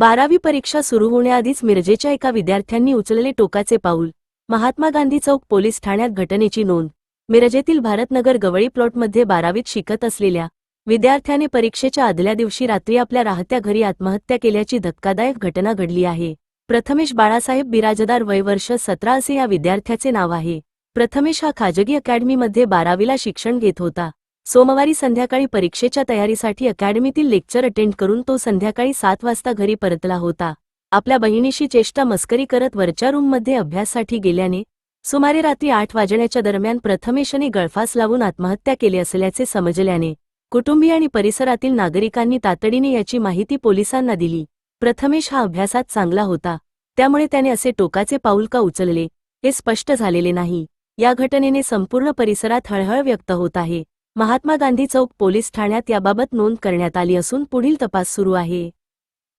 बारावी परीक्षा सुरू होण्याआधीच मिरजेच्या एका विद्यार्थ्यांनी उचलले टोकाचे पाऊल. महात्मा गांधी चौक पोलीस ठाण्यात घटनेची नोंद. मिरजेतील भारतनगर गवळी प्लॉटमध्ये बारावीत शिकत असलेल्या विद्यार्थ्याने परीक्षेच्या आदल्या दिवशी रात्री आपल्या राहत्या घरी आत्महत्या केल्याची धक्कादायक घटना घडली आहे. प्रथमेश बाळासाहेब बिराजदार वयवर्ष सतरा असे या विद्यार्थ्याचे नाव आहे. प्रथमेश हा खाजगी अकॅडमीमध्ये बारावीला शिक्षण घेत होता. सोमवारी संध्याकाळी परीक्षेच्या तयारीसाठी अकॅडमीतील लेक्चर अटेंड करून तो संध्याकाळी सात वाजता घरी परतला होता. आपल्या बहिणीशी चेष्टा मस्करी करत वरच्या रूममध्ये अभ्यासासाठी गेल्याने सुमारे रात्री आठ वाजण्याच्या दरम्यान प्रथमेशने गळफास लावून आत्महत्या केली असल्याचे समजल्याने कुटुंबीय आणि परिसरातील नागरिकांनी तातडीने याची माहिती पोलिसांना दिली. प्रथमेश हा अभ्यासात चांगला होता त्यामुळे त्याने असे टोकाचे पाऊल का उचलले हे स्पष्ट झालेले नाही. या घटनेने संपूर्ण परिसरात हळहळ व्यक्त होत आहे. महात्मा गांधी चौक पोलीस ठाण्यात याबाबत नोंद करण्यात आली असून पुढील तपास सुरू आहे.